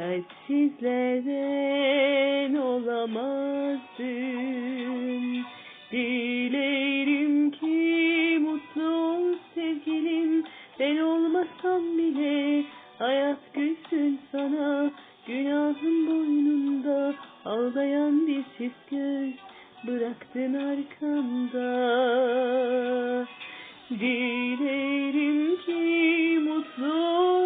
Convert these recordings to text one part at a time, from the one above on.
kalpsizlerden olamazdın Dilerim ki mutlu ol sevgilim. Ben olmasam bile hayat gülsün sana. Günahın boynunda ağlayan bir çift göz Bıraktın arkamda. Dilerim ki mutlu ol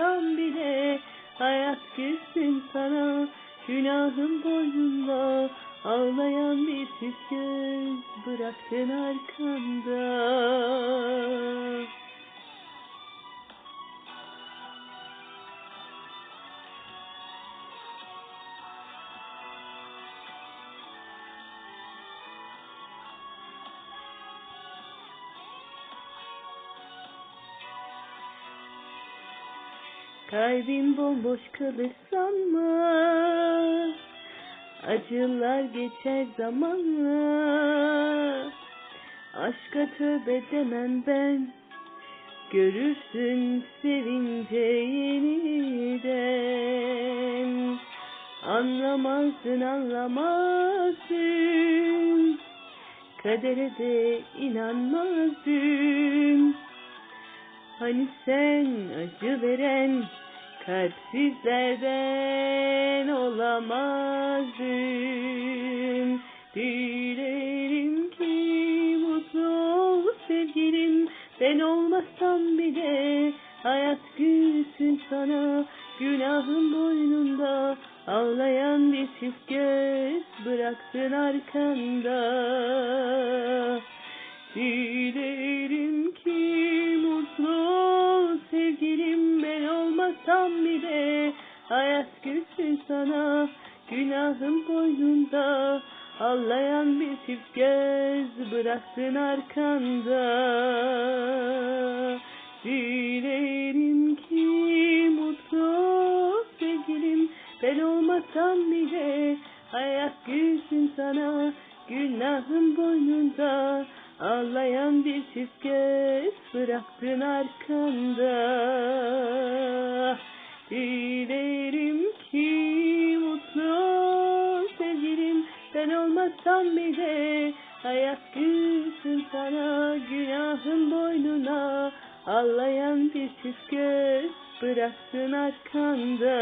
olmasam bile hayat gülsün sana Günahın boynunda ağlayan bir çift göz Bıraktın arkamda Kalbin bomboş kalır sanma Acılar geçer zamanla. Aşka tövbe demem ben. Görürsün sevince yeniden Anlamazdın anlamazdın Kadere de inanmazdın Hani sen acı veren kalpsizlerden olamazdın. Dilerim ki mutlu ol sevgilim. Ben olmasam bile hayat gülsün sana. Günahın boynunda ağlayan bir çift göz bıraktın arkanda. Dilerim hayat gülsün sana günahın boynunda. Ağlayan bir çift göz bıraktın arkanda. Dilerim ki mutlu sevgilim ben olmasam bile hayat gülsün sana. Günahın boynunda Ağlayan bir çift göz bıraktın arkanda. Dilerim olmasam bile hayat gülsün sana Günahın boynuna. Ağlayan bir çift göz bıraktın arkanda